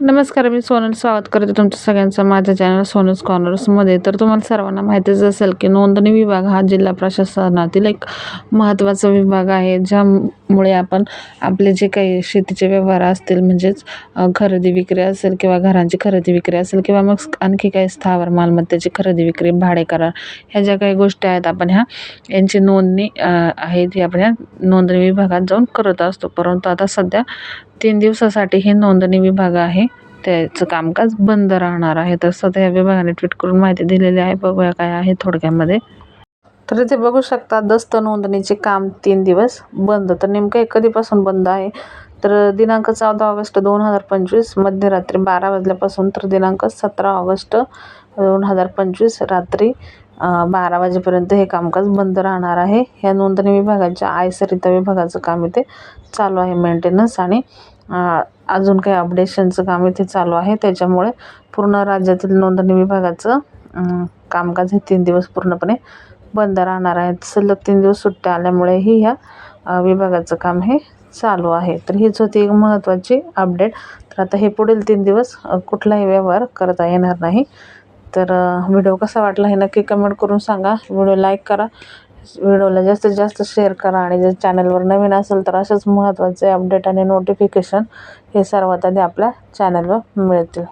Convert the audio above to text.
नमस्कार मी सोनल स्वागत करते तुमच्या सगळ्यांचं माझ्या चॅनल सोनल कॉर्नर्समध्ये तर तुम्हाला सर्वांना माहितीच असेल की नोंदणी विभाग हा जिल्हा प्रशासनातील एक महत्त्वाचा विभाग आहे ज्या मुळे आपण आपले जे काही शेतीचे व्यवहार असतील म्हणजेच खरेदी विक्री असेल किंवा घरांची खरेदी विक्री असेल किंवा मग आणखी काही स्थावर मालमत्तेची खरेदी विक्री भाडे करार ह्या ज्या काही गोष्टी आहेत आपण ह्या यांची नोंदणी आहेत आहे ती आपण ह्या नोंदणी विभागात जाऊन करत असतो. परंतु आता सध्या तीन दिवसासाठी हे नोंदणी विभाग आहे. त्याचं कामकाज बंद राहणार आहे. तर सध्या या विभागाने ट्विट करून माहिती दिलेली आहे. बघूया काय आहे थोडक्यामध्ये. तर इथे बघू शकता दस्त नोंदणीचे काम तीन दिवस बंद. तर नेमकं हे कधीपासून बंद आहे? तर दिनांक चौदा ऑगस्ट दोन हजार पंचवीस मध्यरात्री बारा वाजल्यापासून तर दिनांक सतरा ऑगस्ट दोन हजार पंचवीस रात्री बारा वाजेपर्यंत हे कामकाज बंद राहणार आहे. ह्या नोंदणी विभागाच्या आयसरिता विभागाचं काम इथे चालू आहे मेंटेनन्स आणि अजून काही अपडेशनचं काम इथे चालू आहे. त्याच्यामुळे पूर्ण राज्यातील नोंदणी विभागाचं कामकाज हे तीन दिवस पूर्णपणे बंद राहणार आहेत. सलग तीन दिवस सुट्ट्या आल्यामुळेही ह्या विभागाचं काम हे चालू आहे. तर हीच होती एक महत्त्वाची अपडेट तर आता हे पुढील तीन दिवस कुठलाही व्यवहार करता येणार नाही. तर व्हिडिओ कसा वाटला हे नक्की कमेंट करून सांगा. व्हिडिओ लाईक करा. व्हिडिओला जास्तीत जास्त शेअर करा आणि जर चॅनलवर नवीन असेल तर असेच महत्त्वाचे अपडेट आणि नोटिफिकेशन हे सर्वात आधी आपल्या चॅनलवर मिळतील.